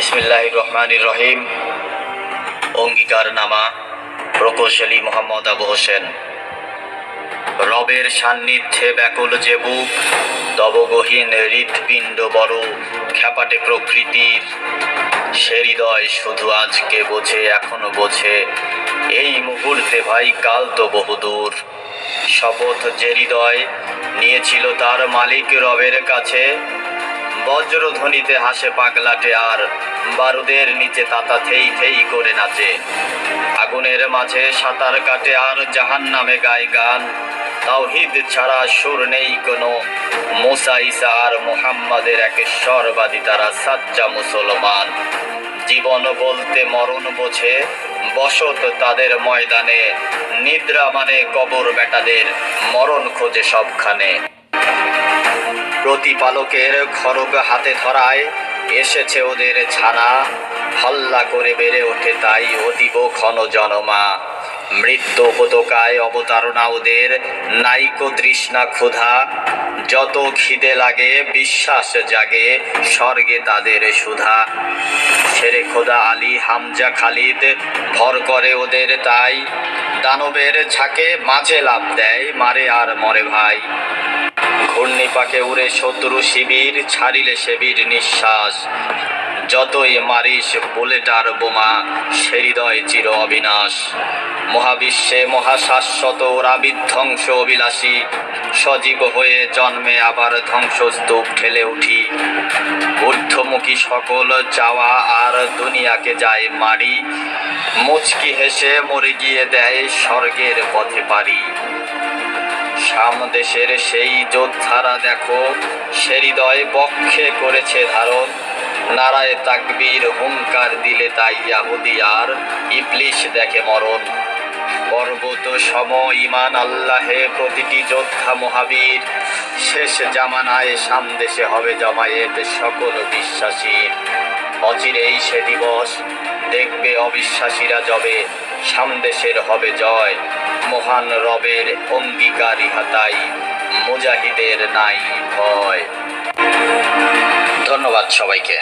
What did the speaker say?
বিসমিল্লাহ রহমান রহিম অঙ্গীকার নামা প্রকৌশলী মোহাম্মদ আবু হোসেন। রবের সান্নিধ্যে ব্যাকুল যে বুক, তবগহীন হৃৎপিণ্ড বড় খ্যাপাটে প্রকৃতির। সে হৃদয় শুধু আজকে বোঝে, এখনও বোঝে, এই মুহূর্তে ভাই কাল তো বহুদূর। শপথ যে হৃদয় নিয়েছিল তার মালিক রবের কাছে বজ্রধ্বনিতে হাসে পাগলাটে আর বারুদের নিচে তাতা থেই থেই করে নাচে। আগুনের মাঝে সাঁতার কাটে আর জাহান নামে গায় গান। তাওহিদ ছাড়া সুর নেই কোনো। মুসা ইসা আর মোহাম্মদের এক স্বরবাদী তারা সাচ্চা মুসলমান। জীবন বলতে মরণ বোঝে, বসত তাদের ময়দানে। নিদ্রা মানে কবর বেটাদের, মরণ খোঁজে সবখানে। প্রতিপালকের খড়গ হাতে ধরায় এসেছে ওদের ছানা। হল্লা করে বেড়ে ওঠে তাই অতীব ক্ষণ জনমা। মৃত্যু উপতকায় অবতারণা ওদের, নাইকো তৃষ্ণা ক্ষুধা। যত খিদে লাগে, বিশ্বাস জাগে, স্বর্গে তাদের সুধা। ছেড়ে খোদা আলী, হামজা খালিদ, ভর করে ওদের তাই। দানবের ঝাঁকে মাঝে লাভ দেয়, মারে আর মরে ভাই। ঘূর্ণিপাকে উড়ে শত্রু শিবির, ছাড়িলে সেবির নিঃশ্বাস। যতই মারিস বুলেটার বোমা, সে হৃদয় চির অবিনাশ। মহাবিশ্বে মহাশাশ্বত ওরা বিধ্বংস অভিলাষী, সজীব হয়ে জন্মে আবার ধ্বংসস্তূপ ঠেলে উঠি। ঊর্ধ্বমুখী সকল চাওয়া আর দুনিয়াকে যায় মারি। মুচকি হেসে মরে গিয়ে দেয় স্বর্গের পথে পারি। সামদেশের সেই যোদ্ধারা দেখো, সে হৃদয় বক্ষে করেছে ধারণ। নারায় তাকবীর হুঙ্কার দিলে তাই ইয়াহুদি আর ইবলিশ দেখে মরণ। পর্বত সম ইমান আল্লাহে প্রতিটি যোদ্ধা মহাবীর। শেষ জামানায় সামদেশে হবে জমায়েত সকল বিশ্বাসীর অচিরেই সে দিবস, দেখবে অবিশ্বাসীরা যবে সামদেশের হবে জয়। মহান রবের অঙ্গীকার ইহাতাই মুজাহিদের নাই ভয়। ধন্যবাদ সবাইকে।